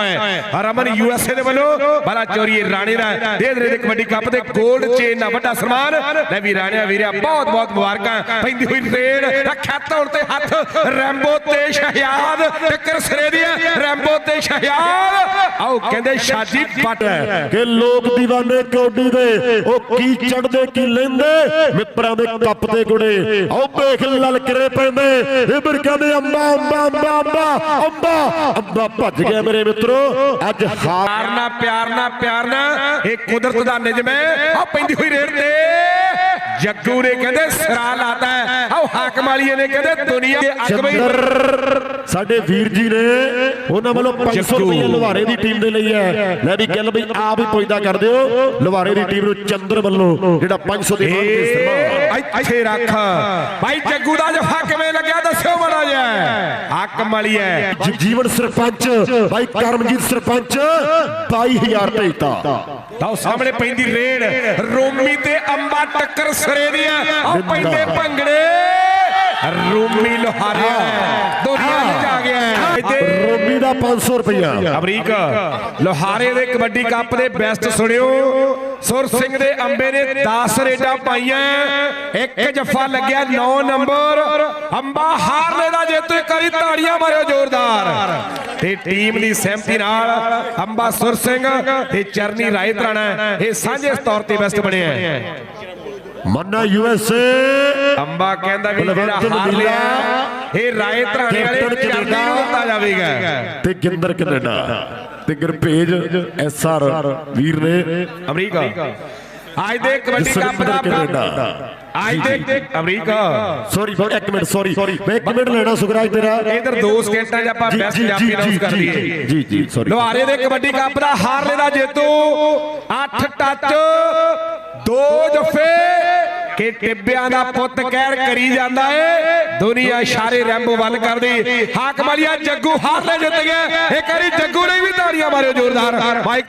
ਮੁਬਾਰਕਾਂ ਹੈ। ਰਮਨ ਯੂਐਸਏ ਦੇ ਵੱਲੋਂ ਬੜਾ ਚੋਰੀ ਰਾਣੇ ਦਾ ਦੇ ਦੇ ਕਬੱਡੀ ਕੱਪ ਦੇ 골ਡ ਚੇਨ ਦਾ ਵੱਡਾ ਸਨਮਾਨ ਲੈ ਵੀ ਰਾਣਿਆ ਵੀਰਿਆ ਬਹੁਤ ਬਹੁਤ ਮੁਬਾਰਕਾਂ। ਪੈਂਦੀ ਹੋਈ ਰੇਡ ਰੱਖਿਆ ਧੌਣ ਤੇ ਹੱਥ ਰੈਂਬੋ ਤੇ ਸ਼ਹਿਆਦ ਟੱਕਰ ਸਿਰੇ ਦੀ ਰੈਂਬੋ ਤੇ ਸ਼ਹਿਆਦ ਆਓ ਕਹਿੰਦੇ ਸ਼ਾਦੀ ਪੱਟ ਕਿ ਲੋਕ ਦੀਵਾਨੇ ਕੌਡੀ ਦੇ ਉਹ ਕੀ ਚੜਦੇ ਕੀ ਲੈਂਦੇ? ਮਿੱਤਰਾਂ ਦੇ ਕੱਪ ਦੇ ਗੁੜੇ। ਆਓ ਵੇਖ ਲਲਕਰੇ ਪੈਂਦੇ। ਇਬਰ ਕਹਿੰਦੇ ਅੰਬਾ ਅੰਬਾ ਅੰਬਾ ਅੰਬਾ ਅੰਬਾ ਅੰਬਾ ਭੱਜ ਗਿਆ ਮੇਰੇ ਮਿੱਤਰੋ। ਅੱਜ ਹਾਰ ਪਿਆਰ ਨਾਲ ਪਿਆਰ ਨਾਲ ਇਹ ਕੁਦਰਤ ਦਾ ਨਿਜਮ ਹੈ। ਆ ਪੈਂਦੀ ਹੋਈ ਰੇਡ ਤੇ। ਜੱਗੂ ਨੇ ਕਹਿੰਦੇ ਸਿਰਾ ਲਾਤਾ ਹੈ। ਆਓ ਹਾਕਮ ਵਾਲੀਏ ਨੇ ਕਹਿੰਦੇ ਦੁਨੀਆ ਦੇ ਅੱਗ ਵਿੱਚ ਸਾਡੇ ਵੀਰ ਜੀ ਨੇ ਉਹਨਾਂ ਵੱਲੋਂ 500 ਜੱਗੂ। ਰੁਪਏ ਲੁਹਾਰੇ ਦੀ ਟੀਮ ਦੇ ਲਈ ਹੈ। ਲੈ ਵੀ ਗੱਲ ਬਈ ਆਪ ਹੀ ਪੁੱਛਦਾ ਕਰ ਦਿਓ ਲੁਹਾਰੇ ਦੀ ਟੀਮ ਨੂੰ ਚੰਦਰ ਵੱਲੋਂ ਜਿਹੜਾ 500 ਦੇ ਮਾਨ ਕੇ ਸਨਮਾਨ ਇੱਥੇ ਰੱਖ। ਭਾਈ ਜੱਗੂ ਦਾ ਜਫਾ ਕਿਵੇਂ ਲੱਗਿਆ ਦੱਸਿਓ ਬੜਾ ਜਿਹਾ। ਹਾਕਮ ਵਾਲੀਏ ਜ- ਜੀਵਨ ਸਰਪੰਚ ਭਾਈ ਕਰਮਜੀਤ ਸਰਪੰਚ 22000 ਭੇਜਤਾ ਲਓ ਸਾਹਮਣੇ ਪੈਂਦੀ ਰੇਡ ਰੋਮੀ ਤੇ ਅੰਬਾ ਟੱਕਰ ਸਰੇ ਦੀ ਆ ਪੈਂਦੇ ਭੰਗੜੇ। ਰੋਮੀ ਲੋਹਾਰਿਆ। ਦੁਨੀਆ ਵਿੱਚ ਆ ਗਿਆ। ਰੋਮੀ ਦਾ 500 ਰੁਪਇਆ ਅਮਰੀਕ ਲੋਹਾਰੇ ਦੇ ਕਬੱਡੀ ਕੱਪ ਦੇ ਬੈਸਟ ਸੁਣਿਓ। ਸੁਰ ਸਿੰਘ ਦੇ ਅੰਬੇ ਨੇ 10 ਰੇਡਾਂ ਪਾਈਆਂ। ਇੱਕ ਜੱਫਾ ਲੱਗਿਆ 9 ਨੰਬਰ। ਅੰਬਾ ਹਾਰਲੇ ਦਾ ਜੇਤੂ ਇੱਕ ਵਾਰੀ ਤਾੜੀਆਂ ਮਾਰਿਓ ਜ਼ੋਰਦਾਰ। ਤੇ ਟੀਮ ਦੀ ਸਹਿਮਤੀ ਨਾਲ ਅੰਬਾ ਸੁਰ ਸਿੰਘ ਤੇ ਚਰਨੀ ਰਾਏ ਤਰਾਣਾ ਇਹ ਸਾਂਝੇ ਤੌਰ ਤੇ ਬੈਸਟ ਬਣੇ ਆ। ਮੰਨਾ ਯੂਐਸਏ ਅੰਬਾ ਕਹਿੰਦਾ ਵੀ ਜਿਹੜਾ ਹਾਰ ਲਿਆ ਇਹ ਰਾਏ ਤਰਾਣੇ ਵਾਲੇ ਚਰਨੀ ਨੂੰ ਦਿੱਤਾ ਜਾਵੇਗਾ। ਤੇ ਗਿੰਦਰ ਕੈਨੇਡਾ ਤੇ ਗੁਰਪੇਜ ਐਸਆਰ ਵੀਰ ਨੇ ਅਮਰੀਕਾ। ਅੱਜ ਦੇ ਕਬੱਡੀ ਕੱਪ ਦਾ ਅੱਜ ਦੇ ਅਮਰੀਕਾ। ਸੌਰੀ ਇੱਕ ਮਿੰਟ ਸੌਰੀ ਮੈਂ ਇੱਕ ਮਿੰਟ ਲੈਣਾ ਸੁਖਰਾਜ ਤੇਰਾ। ਇਧਰ 2 ਸਕਿੰਟਾਂ 'ਚ ਆਪਾਂ ਜੀ, ਬੈਸਟ ਜੀ, ਪੰਜਾਬੀ ਜੀ, ਅਨਾਉਂਸ ਕਰ ਜੀ, ਦਈਏ। ਜੀ ਜੀ ਸੌਰੀ ਲੋਹਾਰੇ ਦੇ ਕਬੱਡੀ ਕੱਪ ਦਾ ਹਾਰਲੇ ਦਾ ਜੇਤੂ। 8 ਟੱਚ 2 ਜਫੇ। ਕਿ ਟਿੱਬਿਆਂ ਦਾ ਪੁੱਤ ਕਹਿਰ ਕਰੀ ਜਾਂਦਾ ਏ। ਦੁਨੀਆ ਇਸ਼ਾਰੇ ਰੈਂਬੋ ਵੱਲ ਕਰਦੀ। ਹਾਕਮ ਵਾਲੀਆ ਜੱਗੂ ਹਾਰਲੇ ਜਿੱਤ ਗਿਆ ਇੱਕ ਵਾਰੀ ਜੱਗੂ ਨੇ ਵੀ ਤਾੜੀਆਂ ਮਾਰਿਓ ਜ਼ੋਰਦਾਰ। ਮਾਈਕ